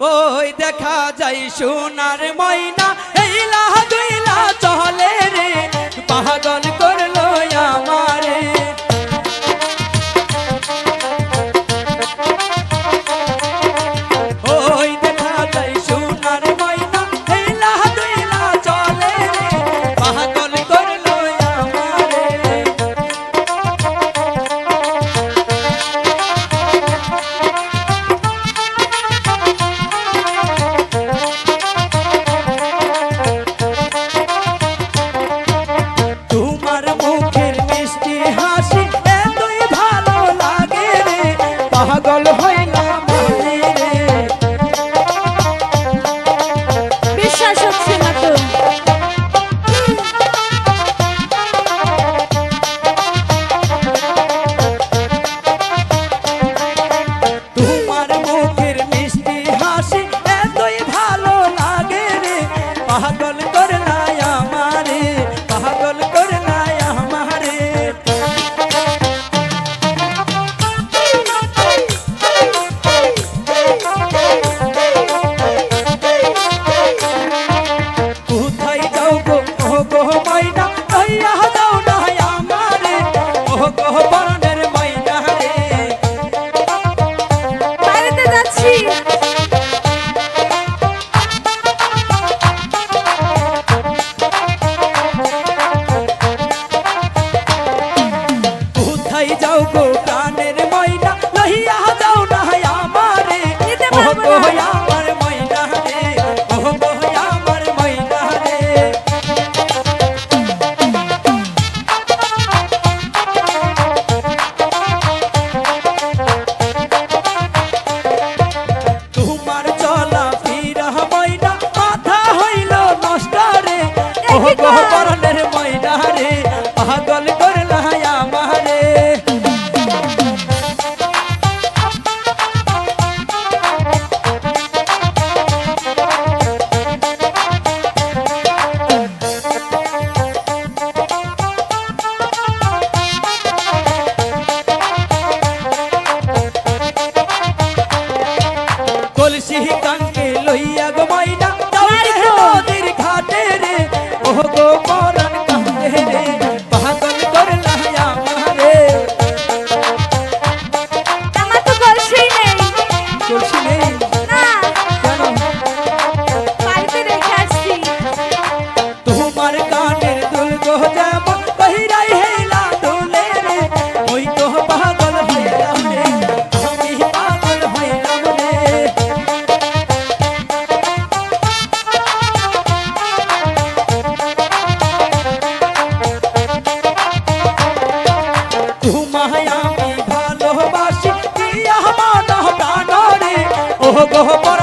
ওই দেখা যাই সোনার ময়না এইলা দুইলা চলে রে। পাহাড় গো go for